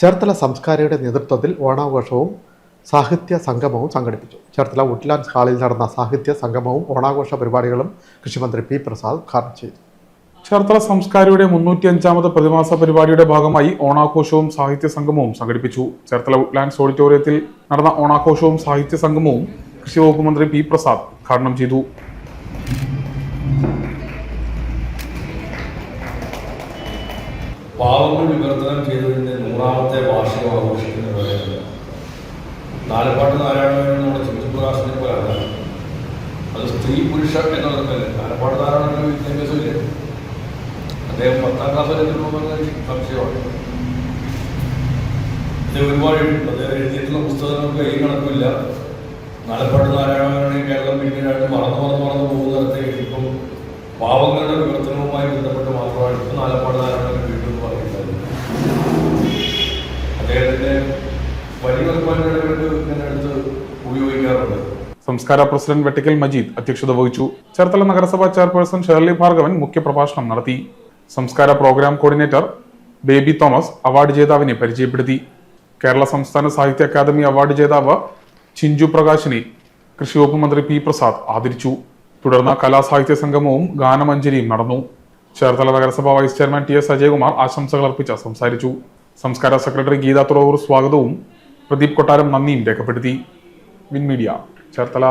ചേർത്തല സംസ്കാരയുടെ നേതൃത്വത്തിൽ ഓണാഘോഷവും സാഹിത്യ സംഗമവും സംഘടിപ്പിച്ചു. ചേർത്തല വുഡ്ലാൻഡ്സ് ഹാളിൽ നടന്ന സാഹിത്യ സംഗമവും ഓണാഘോഷ പരിപാടികളും കൃഷിമന്ത്രി പി പ്രസാദ് ഉദ്ഘാടനം ചെയ്തു. ചേർത്തല സംസ്കാരിയുടെ മുന്നൂറ്റി അഞ്ചാമത് പ്രതിമാസ പരിപാടിയുടെ ഭാഗമായി ഓണാഘോഷവും സാഹിത്യ സംഗമവും സംഘടിപ്പിച്ചു. ചേർത്തല വുഡ്ലാൻഡ്സ് ഓഡിറ്റോറിയത്തിൽ നടന്ന ഓണാഘോഷവും സാഹിത്യ സംഗമവും കൃഷി വകുപ്പ് മന്ത്രി പി പ്രസാദ് ഉദ്ഘാടനം ചെയ്തു. പാവങ്ങൾ വിവർത്തനം ചെയ്തതിന്റെ നൂറാമത്തെ വാർഷികം ആഘോഷിക്കുന്ന വേളയിൽ നാലപ്പാട്ട് നാരായണൻ നമ്മുടെ ചിത്രപ്രകാശനെ പോലെയല്ല അത് സ്ത്രീ പുരുഷ എന്നുള്ളതല്ല നാലപ്പാട്ട് നാരായണൻ വിദ്യാഭ്യാസമില്ല? അദ്ദേഹം പത്താം ക്ലാസ് വരെ സംശയമാണ്. ഇത് ഒരുപാട് അദ്ദേഹം എഴുതിയിട്ടുള്ള പുസ്തകങ്ങൾക്ക് കൈ കണക്കില്ല നാലപ്പാട്ട് നാരായണനെ കേരളം പിന്നീടായിട്ട് മറന്നു മറന്നു മറന്നു പോകുന്നിടത്തേക്ക് ഇപ്പം പാവങ്ങളുടെ വിവർത്തനവുമായി ബന്ധപ്പെട്ട് മാത്രമാണ് ഇപ്പം നാലപ്പാട് നാരായണൻ ഉപയോഗിക്കാറുണ്ട്. സംസ്കാര പ്രസിഡന്റ് വെട്ടിക്കൽ മജീദ് അധ്യക്ഷത വഹിച്ചു. ചേർത്തല നഗരസഭാ ചെയർപേഴ്സൺ ഷേർലി ഭാർഗവൻ മുഖ്യപ്രഭാഷണം നടത്തി. സംസ്കാര programme coordinator Baby Thomas award ജേതാവിനെ പരിചയപ്പെടുത്തി. കേരള സംസ്ഥാന സാഹിത്യ അക്കാദമി അവാർഡ് ജേതാവ് ചിഞ്ചു പ്രകാശിനെ കൃഷി വകുപ്പ് മന്ത്രി പി പ്രസാദ് ആദരിച്ചു. തുടർന്ന് കലാസാഹിത്യ സംഗമവും ഗാനമഞ്ജരിയും നടന്നു. ചേർത്തല നഗരസഭാ vice chairman T S Ajayakumar ആശംസകൾ അർപ്പിച്ച് സംസാരിച്ചു. സംസ്കാര സെക്രട്ടറി ഗീതാ തുറവൂർ സ്വാഗതവും പ്രദീപ് കൊട്ടാരം നന്ദിയും രേഖപ്പെടുത്തി വിൻ മീഡിയ. ചേർത്തല.